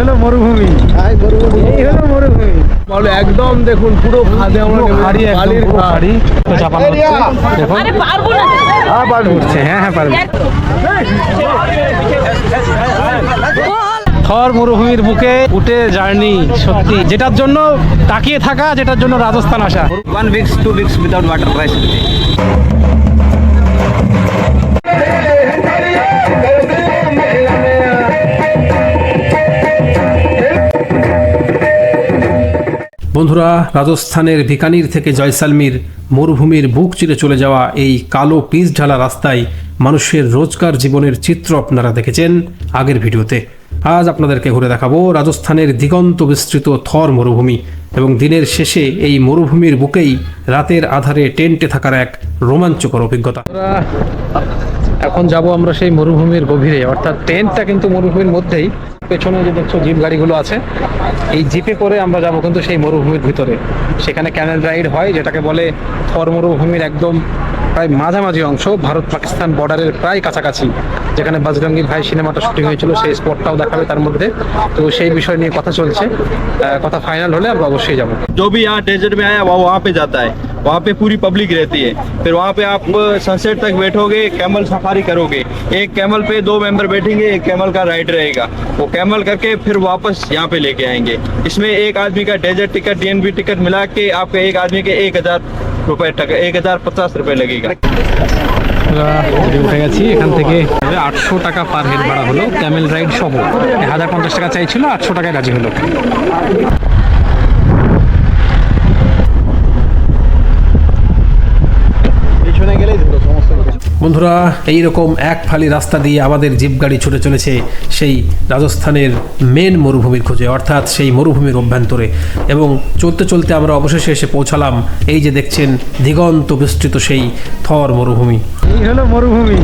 হলো মরুভূমি। এই হলো মরুভূমি। বলো একদম দেখুন পুরো খাদে আমরা খাড়ি বালির পুরো তো চাপানো দেখুন। আরে পারব না। উঠছে। হ্যাঁ হ্যাঁ পারবে। থর মরুভূমির বুকে উঠে জার্নি সত্যি। যেটার জন্য তাকিয়ে থাকা যেটার জন্য রাজস্থান আসা। One weeks, two weeks without water price. বন্ধুরা, রাজস্থানের বিকানির থেকে জয়সালমীর মরুভূমির বুক চিরে চলে যাওয়া এই কালো পিচ ঢালা রাস্তায় মানুষের রোজকার জীবনের চিত্র আপনারা দেখেছেন আগের ভিডিওতে। আজ আপনাদেরকে ঘুরে দেখাবো রাজস্থানের দিগন্ত বিস্তৃত থর মরুভূমি এবং দিনের শেষে এই মরুভূমির বুকেই রাতের আধারে টেন্টে থাকার এক রোমাঞ্চকর অভিজ্ঞতা। এখন যাব আমরা সেই মরুভূমির গভীরে, অর্থাৎ টেন্টটা কিন্তু মরুভূমির মধ্যেই। পেছনে যে দেখছ জিপ গাড়িগুলো আছে, এই জিপে করে আমরা যাব কিন্তু সেই মরুভূমির ভিতরে। সেখানে ক্যানেল রাইড হয়, যেটাকে বলে থর মরুভূমির একদম প্রায় মাঝামাঝি অংশ ভারত পাকিস্তান বর্ডারের প্রায় কাছাকাছি, যেখানে বাজরঙ্গি ভাই সিনেমাটা শুটিং হয়েছিল, সেই স্পটটাও দেখাবে তার মধ্যে। তো সেই বিষয় নিয়ে কথা চলছে। কথা ফাইনাল হলে আমরা অবশ্যই যাব। জবি ডেজার্ট মে আয়া ওয়া পে যাতায় वहाँ पे पूरी पब्लिक रहती है फिर वहाँ पे आप सनसेट तक बैठोगे कैमल सफारी करोगे एक कैमल पे दो मेंबर बैठेंगे एक कैमल का राइड रहेगा वो कैमल करके फिर वापस यहाँ पे लेके आएंगे इसमें एक आदमी का डेजर्ट टिकट डीएनबी टिकट मिला के आपके एक आदमी के एक हजार रुपए टका एक हजार पचास रुपए लगेगा আমরা হোটেলে উঠে গেছি এখান থেকে আটশো টাকা পার হেড ভাড়া হলো ক্যামেল রাইড সহ হাজার পঞ্চাশ টাকা চাইছিল আটশো টাকায় রাজি হলো বন্ধুরা এই রকম এক ফালি রাস্তা দিয়ে আমাদের জিপ গাড়ি ছুটে চলেছে সেই রাজস্থানের মেন মরুভূমির খোঁজে অর্থাৎ সেই মরুভূমির অভ্যন্তরে। এবং চলতে চলতে আমরা অবশেষে এসে পৌঁছালাম এই যে দেখছেন দিগন্ত বিস্তৃত সেই থর মরুভূমি। এই হলো মরুভূমি।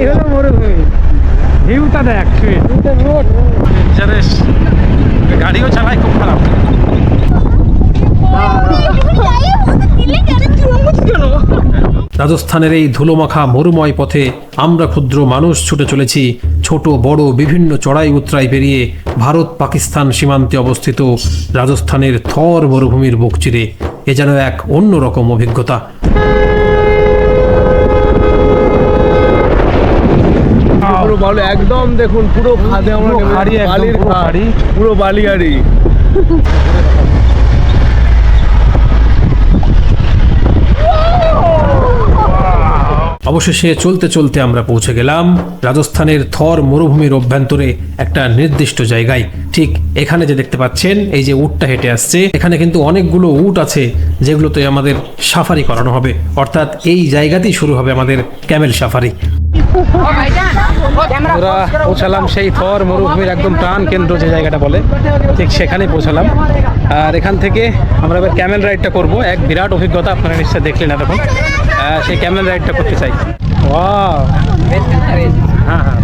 এই হলো মরুভূমি। ভিউটা দেখ গাড়িও চালাই খুব খারাপ। রাজস্থানের এই ধুলোমাখা মরুময় পথে আমরা ক্ষুদ্র মানুষ ছুটে চলেছি ছোট বড় বিভিন্ন চড়াই উতরাই পেরিয়ে ভারত পাকিস্তান সীমান্তে অবস্থিত রাজস্থানের থর মরুভূমির বুক চিরে। এ যেন এক অন্যরকম অভিজ্ঞতা। পুরো বলো একদম দেখুন পুরো খাদে আমরা পুরো নেমে- খাড়ি একদম, বালির পুরো খাদ। খাড়ি। পুরো বালি গাড়ি অবশেষে চলতে চলতে আমরা পৌঁছে গেলাম। রাজস্থানের থর মরুভূমির অভ্যন্তরে একটা নির্দিষ্ট জায়গায়। ঠিক এখানে যে দেখতে পাচ্ছেন, এই যে উটটা হেঁটে আসছে, এখানে কিন্তু অনেকগুলো উট আছে যেগুলোতে আমাদের সাফারি করানো হবে। অর্থাৎ এই জায়গাতেই শুরু হবে আমাদের ক্যামেল সাফারি। আমরা পৌঁছালাম সেই থর মরুভূমির একদম প্রাণ কেন্দ্র যে জায়গাটা বলে, ঠিক সেখানে পৌঁছালাম। আর এখান থেকে আমরা এবার ক্যামেল রাইডটা করব। এক বিরাট অভিজ্ঞতা আপনারা নিশ্চয়ই দেখলেন এতক্ষণ। সেই ক্যামেল রাইডটা করতে চাই! হ্যাঁ হ্যাঁ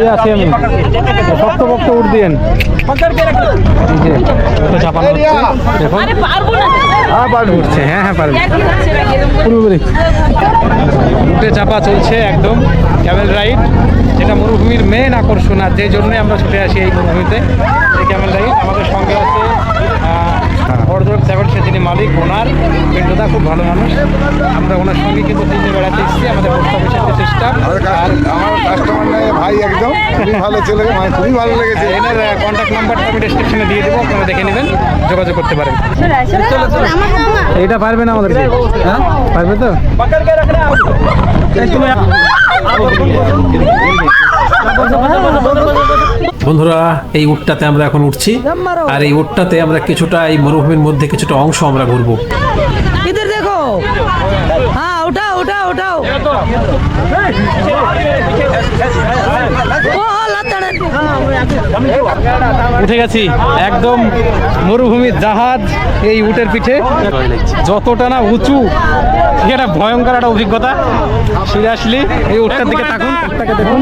এই আছি আমি। শক্ত উঠ দিয়েন। হ্যাঁ হ্যাঁ পারবে? পুরোপুরি উঠে চাপা চলছে একদম। ক্যামেল রাইড যেটা মরুভূমির মেন আকর্ষণ। আর যে জন্যই আমরা ছুটে আসি এই মরুভূমিতে এই ক্যামেল রাইড আমাদের সঙ্গে আছে। অর্ধক সেভেন সে যিনি মালিক ওনার পিন্টুদা খুব ভালো মানুষ। আমরা ওনার সঙ্গে কিন্তু দিনে বেড়াতে এসেছি আমাদের পোস্ট অফিসের সিস্টেম আর আমার কাস্টমার নাই ভাই একদম। খুবই ভালো ছেলে মানে খুবই ভালো লেগেছে। এনার কন্ট্যাক্ট নাম্বারটা আমি ডিসক্রিপশনে দিয়ে দেবো আপনারা দেখে নেবেন যোগাযোগ করতে পারেন। এটা পারবে না আমাদেরকে। হ্যাঁ? পারবে তো? তুমি বন্ধুরা, এই উটটাতে আমরা এখন উঠছি। আর এই উটটাতে আমরা কিছুটা এই মরুভূমির মধ্যে কিছুটা অংশ আমরা ঘুরবো। দেখো। হ্যাঁ ওটা ওটা ওটাও উঠে গেছি। একদম মরুভূমির জাহাজ এই উটের পিঠে। যতটা না উঁচু একটা ভয়ঙ্কর একটা অভিজ্ঞতা। সিরিয়াসলি এই উটটার দিকে দেখুন।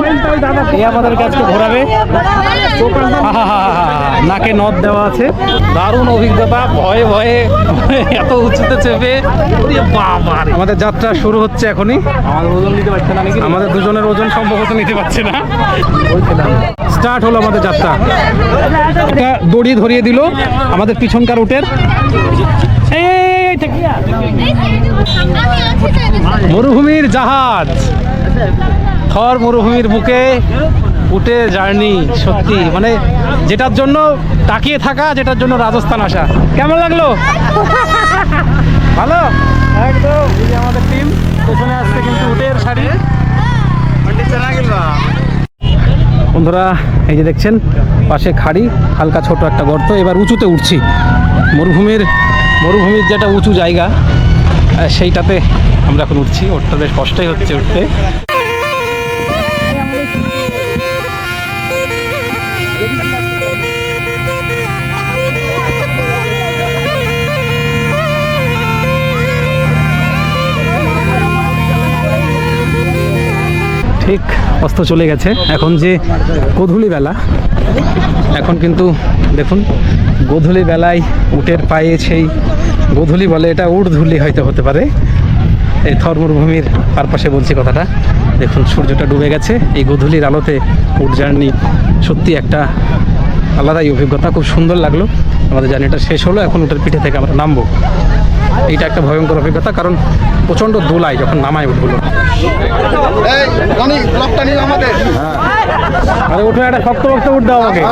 এই আমাদেরকে আজকে ঘোরাবে নাকে নদ দেওয়া আছে। দারুণ অভিজ্ঞতা, ভয়ে ভয়ে এত উঁচুতে চেপে। আমাদের যাত্রা শুরু হচ্ছে এখনই। আমাদের ওজন দিতে পারছে না আমাদের দুজনের ওজন সম্ভবত নিতে পারছে না। স্টার্ট হলো আমাদের যাত্রা। এটা দড়ি ধরিয়ে দিল আমাদের পিছনকার উটের। মরুভূমির জাহাজ। থর মরুভূমির বুকে উটে জার্নি সত্যি। মানে যেটার জন্য তাকিয়ে থাকা যেটার জন্য রাজস্থান আসা। কেমন লাগল? ভালো? একদম। আমাদের টিম পেছনে আসছে কিন্তু উটের শাড়ি। বন্ধুরা, এই যে দেখছেন, পাশে খাড়ি, হালকা ছোট একটা গর্ত। এবার উঁচুতে উঠছি। মরুভূমির মরুভূমির যেটা উঁচু জায়গা সেইটাতে আমরা এখন উঠছি। ওটা বেশ কষ্টই হচ্ছে উঠতে। ঠিক অস্ত চলে গেছে। এখন যে গোধূলি বেলা এখন কিন্তু দেখুন গোধূলি বেলায় উটের পায়ে সেই গোধূলি বলে এটা উট ধুলি হয়তো হতে পারে। এই থর মরুভূমির পারপাশে বলছি কথাটা। দেখুন, সূর্যটা ডুবে গেছে। এই গোধূলির আলোতে উট জার্নি সত্যি একটা আলাদাই অভিজ্ঞতা। খুব সুন্দর লাগল। আমাদের জার্নিটা শেষ হলো, এখন উটের পিঠে থেকে আমরা নামবো। এইটা একটা ভয়ঙ্কর অভিজ্ঞতা কারণ প্রচণ্ড দোলায় যখন নামায় উঠগুলো। এই অনেক ব্লকটা নিয়ে আমাদের আরে উঠে একটা শক্ত শক্ত আমাকে।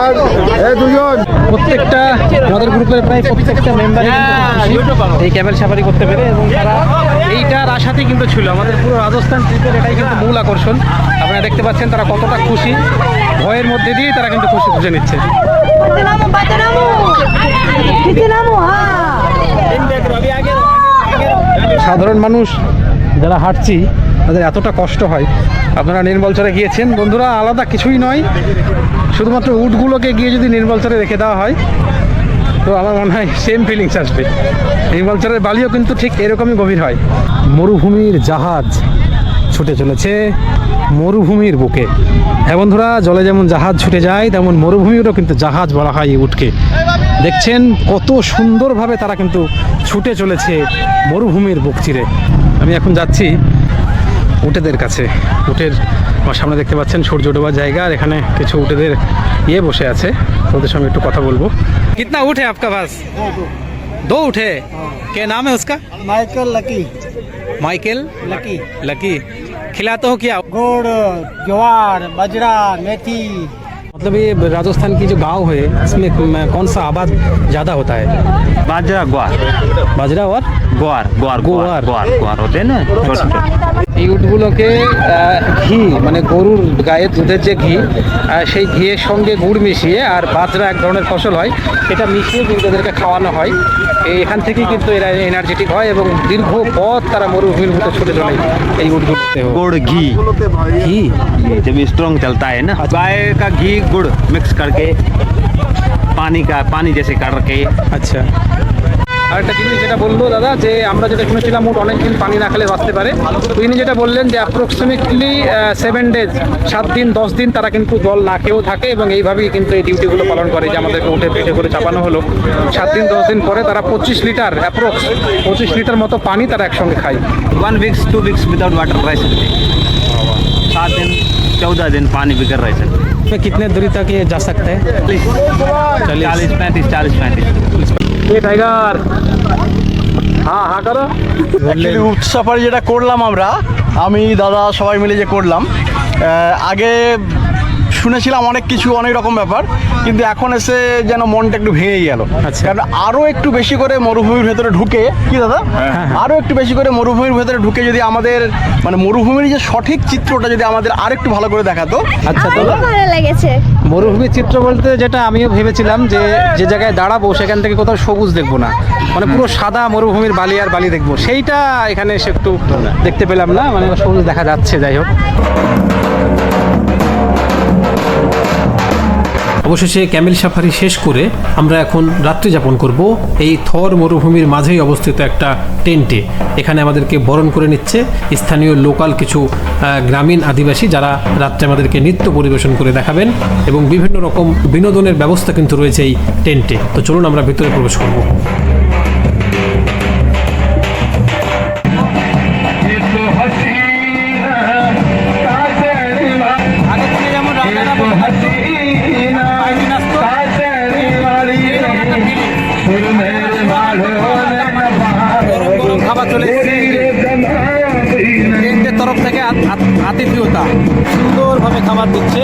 প্রত্যেকটা আমাদের গ্রুপের প্রায় প্রত্যেকটা মেম্বার এই ক্যামেল সাফারি করতে পেরে এবং তারা এইটার আশাতেই কিন্তু ছিল। আমাদের পুরো রাজস্থান ট্রিপের এটাই কিন্তু মূল আকর্ষণ। আপনারা দেখতে পাচ্ছেন তারা কতটা খুশি। ভয়ের মধ্যে দিয়েই তারা কিন্তু খুশি খুঁজে নিচ্ছে। সাধারণ মানুষ যারা হাঁটছি, তাদের এতটা কষ্ট হয়। আপনারা নির্মলচরে গিয়েছেন। বন্ধুরা, আলাদা কিছুই নয়। শুধুমাত্র উটগুলোকে গিয়ে যদি নির্মলচরে রেখে দেওয়া হয়, তো আমার মনে হয় সেম ফিলিংস আসবে। নির্মলচরের বালিও কিন্তু ঠিক এরকমই গভীর হয়। মরুভূমির জাহাজ ছুটে চলেছে। মরুভূমির বুকে হ্যাঁ বন্ধুরা জলে যেমন জাহাজ ছুটে যায় তেমন মরুভূমিরও কিন্তু জাহাজ বলা হয় এই উটকে দেখছেন কত সুন্দরভাবে তারা কিন্তু ছুটে চলেছে মরুভূমির বুক চিরে আমি এখন যাচ্ছি উটেদের কাছে উটের আমার সামনে দেখতে পাচ্ছেন সূর্য ডোবার জায়গা আর এখানে কিছু উটেদের ইয়ে বসে আছে তো ওদের সঙ্গে একটু কথা বলবো কিতনা উঠে आपका पास दो उठे क्या नाम है उसका Michael lucky Michael lucky lucky खिलाते हो क्या? गुड़ ज्वार बाजरा मेथी। मतलब ये राजस्थान की जो गाँव है इसमें कौन सा आबाद ज़्यादा होता है? बाजरा ग्वार। बाजरा और? ग्वार ग्वार ग्वार। ग्वार। ग्वार होते हैं ना এই উটগুলোকে আহ, ঘি মানে গরুর গায়ের দুধের যে ঘি আহ, সেই ঘিয়ের সঙ্গে গুড় মিশিয়ে আর বাজরা এক ধরনের ফসল হয় এটা মিশিয়ে কিন্তু এদেরকে খাওয়ানো হয় এই- এখান থেকেই কিন্তু এরা এনার্জেটিক হয় এবং দীর্ঘ পথ তারা মরুভূমির মতো ছুটে চলে এই উটগুলোতে गुड़ घी ঘি ये जब स्ट्रॉन्ग चलता है ना गाय का घी गुड़ मिक्स करके पानी का पानी जैसे करके আচ্ছা আর একটা জিনিস যেটা বললো দাদা যে আমরা যেটা শুনেছিলাম মোট অনেকদিন পানি না খেলে বাঁচতে পারে তো ইনি যেটা বললেন যে অ্যাপ্রক্সিমেটলি সেভেন ডেজ সাত দিন দশ দিন তারা কিন্তু জল না খেয়েও থাকে এবং এইভাবেই কিন্তু এই ডিউটিগুলো পালন করে যে আমাদেরকে উঠে পিঠে করে চাপানো হলো সাত দিন দশ দিন পরে তারা পঁচিশ লিটার অ্যাপ্রক্স পঁচিশ লিটার মতো পানি তারা একসঙ্গে খায় one weeks two weeks without water रह सकते हैं सात दिन चौदह दिन पानी बगैर रह सकते में कितने दूरी तक ये जा सकते हैं चालीस पैंतीस चालीस पैंतीस এ টাইগার। হ্যাঁ হ্যাঁ যেটা করলাম আমরা আমি দাদা সবাই মিলে যে করলাম আগে শুনেছিলাম অনেক কিছু অনেক রকম ব্যাপার কিন্তু এখন এসে যেন মনটা একটু ভেঙে গেল। আচ্ছা। কারণ আরও একটু বেশি করে মরুভূমির ভেতরে ঢুকে কি দাদা? আরও একটু বেশি করে মরুভূমির ভেতরে ঢুকে যদি আমাদের মানে মরুভূমির যে সঠিক চিত্রটা যদি আমাদের আরেকটু ভালো করে দেখাতো। আচ্ছা তো ভালো লেগেছে। মরুভূমির চিত্র বলতে যেটা আমিও ভেবেছিলাম যে যে জায়গায় দাঁড়াবো সেখান থেকে কোথাও সবুজ দেখব না। মানে পুরো সাদা মরুভূমির বালি আর বালি দেখব। সেইটা এখানে এসে একটু দেখতে পেলাম না মানে সবুজ দেখা যাচ্ছে যাই হোক। অবশেষে ক্যামেল সাফারি শেষ করে আমরা এখন রাত্রি যাপন করব। এই থর মরুভূমির মাঝেই অবস্থিত একটা টেন্টে। এখানে আমাদেরকে বরণ করে নিচ্ছে স্থানীয় লোকাল কিছু গ্রামীণ আদিবাসী যারা রাত্রে আমাদেরকে নৃত্য পরিবেশন করে দেখাবেন এবং বিভিন্ন রকম বিনোদনের ব্যবস্থা কিন্তু রয়েছে এই টেন্টে। তো চলুন আমরা ভিতরে প্রবেশ করব। চলে টেন্টের তরফ থেকে আতিথ্যতা। সুন্দরভাবে খাবার দিচ্ছে।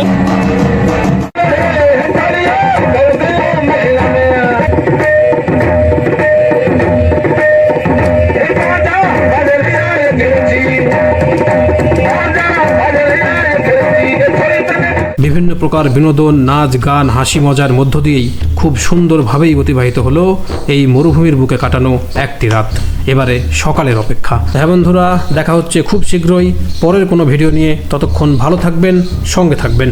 বিভিন্ন প্রকার বিনোদন, নাচ, গান, হাসি মজার মধ্য দিয়েই খুব সুন্দরভাবেই অতিবাহিত হলো এই মরুভূমির বুকে কাটানো একটি রাত। এবারে সকালের অপেক্ষা। হ্যাঁ বন্ধুরা, দেখা হচ্ছে খুব শীঘ্রই। পরের কোনো ভিডিও নিয়ে ততক্ষণ ভালো থাকবেন, সঙ্গে থাকবেন।